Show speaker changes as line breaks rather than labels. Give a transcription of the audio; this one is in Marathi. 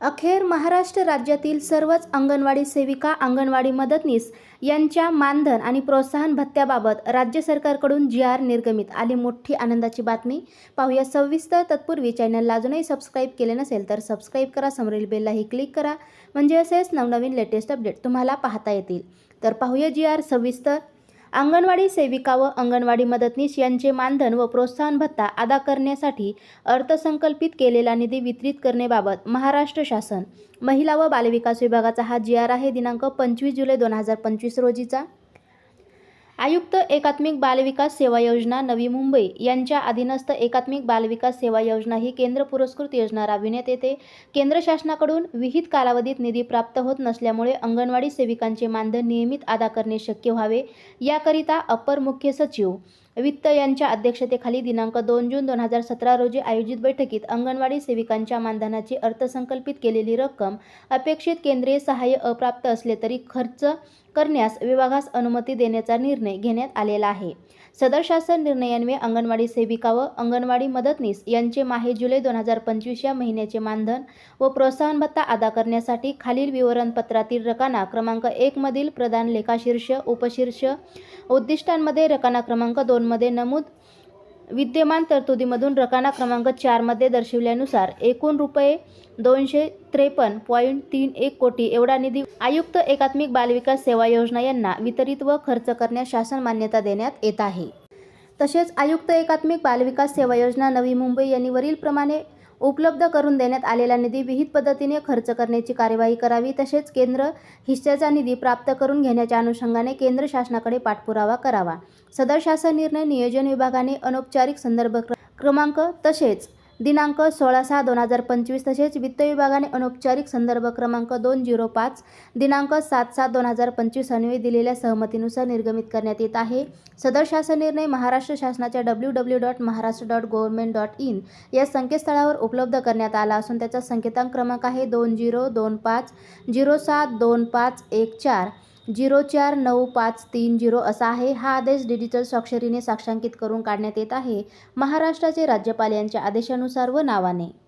अखेर महाराष्ट्र राज्यातील सर्वच अंगणवाडी सेविका अंगणवाडी मदतनीस यांच्या मानधन आणि प्रोत्साहन भत्त्याबाबत राज्य सरकारकडून जी आर निर्गमित आली मोठी आनंदाची बातमी. पाहूया सविस्तर तत्पूर्वी चॅनलला अजूनही सबस्क्राईब केले नसेल तर सबस्क्राईब करा समोरील बेललाही क्लिक करा. म्हणजे असेच नवनवीन लेटेस्ट अपडेट तुम्हाला पाहता येतील. तर पाहूया जी आर सविस्तर अंगणवाडी सेविका व अंगणवाडी मदतनीस यांचे मानधन व प्रोत्साहन भत्ता अदा करण्यासाठी अर्थसंकल्पित केलेला निधी वितरित करण्याबाबत महाराष्ट्र शासन महिला व बालविकास विभागाचा हा जी आर आहे दिनांक पंचवीस जुलै दोन हजार पंचवीस रोजीचा. आयुक्त एकात्मिक बालविकास सेवा योजना नवी मुंबई यांच्या अधीनस्थ एकात्मिक बालविकास सेवा योजना ही केंद्र पुरस्कृत योजना राबविण्यात येते. केंद्र शासनाकडून विहित कालावधीत निधी प्राप्त होत नसल्यामुळे अंगणवाडी सेविकांचे मानधन नियमित अदा करणे शक्य व्हावे. याकरिता अपर मुख्य सचिव वित्त यांच्या अध्यक्षतेखाली दिनांक दोन जून दोन हजार सतरा रोजी आयोजित बैठकीत अंगणवाडी सेविकांच्या मानधनाची अर्थसंकल्पित केलेली रक्कम अपेक्षित केंद्रीय सहाय्य अप्राप्त असले तरी खर्च करण्यास विभागास अनुमती देण्याचा निर्णय घेण्यात आलेला आहे. सदर शासन निर्णयान्वये अंगणवाडी सेविका व अंगणवाडी मदतनीस यांचे माहे जुलै दोन हजार पंचवीस या महिन्याचे मानधन व प्रोत्साहन भत्ता अदा करण्यासाठी खालील विवरणपत्रातील रकाना क्रमांक एकमधील प्रदान लेखाशीर्ष उपशीर्ष उद्दिष्टांमध्ये रकाना क्रमांक दोन दोनमध्ये नमूद विद्यमान तरतुदीमधून रकाना क्रमांक चारमध्ये दर्शविल्यानुसार एकूण रुपये दोनशे त्रेपन्न पॉईंट तीन एक कोटी एवढा निधी आयुक्त एकात्मिक बालविकास सेवा योजना यांना वितरित व खर्च करण्यास शासन मान्यता देण्यात येत आहे. तसेच आयुक्त एकात्मिक बालविकास सेवा योजना नवी मुंबई यांनी वरीलप्रमाणे उपलब्ध करून देण्यात आलेला निधी विहित पद्धतीने खर्च करण्याची कार्यवाही करावी तसेच केंद्र हिश्श्याचा निधी प्राप्त करून घेण्याच्या अनुषंगाने केंद्र शासनाकडे पाठपुरावा करावा. सदर शासन निर्णय नियोजन विभागाने अनौपचारिक संदर्भ क्रमांक तसेच दिनांक सोळा सहा दोन हजार पंचवीस तसेच वित्त विभागाने अनौपचारिक संदर्भ क्रमांक दोन झिरो पाच दिनांक सात सात दोन हजार पंचवीस अन्वये दिलेल्या सहमतीनुसार निर्गमित करण्यात येत आहे. सदर शासन निर्णय महाराष्ट्र शासनाच्या W W dot Maharashtra dot government dot in या संकेतस्थळावर उपलब्ध करण्यात आला असून त्याचा संकेतांक क्रमांक आहे दोन झिरो दोन पाच झिरो सात दोन पाच एक चार. झिरो चार नऊ पाच तीन झिरो असा आहे. हा आदेश डिजिटल स्वाक्षरीने साक्षांकित करून काढण्यात येत आहे. महाराष्ट्राचे राज्यपाल यांच्या आदेशानुसार व नावाने.